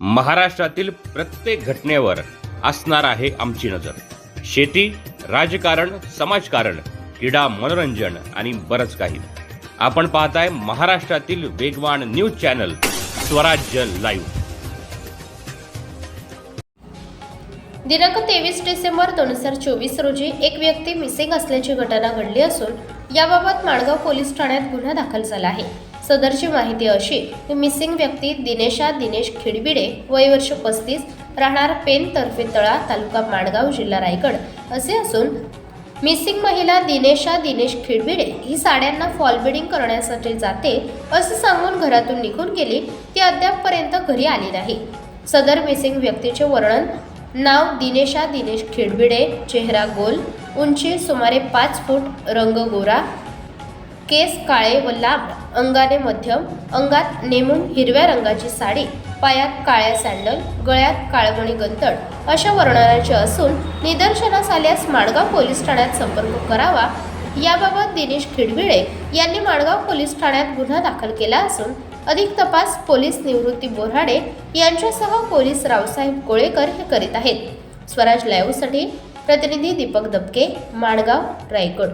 महाराष्ट्रातील प्रत्येक घटनेवर असणार आहे आमची नजर. शेती राजकारण समाजकारण क्रीडा मनोरंजन आणि बरंच काही. आपण पाहताय महाराष्ट्रातील वेगवान न्यूज चॅनल स्वराज्य लाईव्ह. दिनांक तेवीस डिसेंबर दोन हजार चोवीस रोजी एक व्यक्ती मिसिंग असल्याची घटना घडली असून याबाबत माणगाव पोलीस ठाण्यात गुन्हा दाखल झाला आहे. सदरची माहिती अशी की मिसिंग व्यक्ती दिनेशा दिनेश खिडबिडे वय वर्ष पस्तीस राहणार पेन तर्फे तळा तालुका माणगाव जिल्हा रायगड असे असून मिसिंग महिला दिनेशा दिनेश खिडबिडे ही साड्यांना फॉलबिडिंग करण्यासाठी जाते असं सांगून घरातून निघून गेली. ती अद्यापपर्यंत घरी आली नाही. सदर मिसिंग व्यक्तीचे वर्णन नाव दिनेशा दिनेश खिडबिडे चेहरा गोल उंची सुमारे पाच फूट रंग गोरा केस काळे व लांब अंगाने मध्यम अंगात नेमून हिरव्या रंगाची साडी पायात काळ्या सँडल गळ्यात काळमणी गंतड अशा वर्णनाचे असून निदर्शनास आल्यास माडगाव पोलीस ठाण्यात संपर्क करावा याबाबत दिनेश खिडबिळे यांनी माणगाव पोलीस ठाण्यात गुन्हा दाखल केला असून अधिक तपास पोलीस निवृत्ती बोराडे यांच्यासह पोलीस रावसाहेब कोळेकर हे करीत आहेत. स्वराज लाईव्हसाठी प्रतिनिधी दीपक दबके माणगाव रायगड.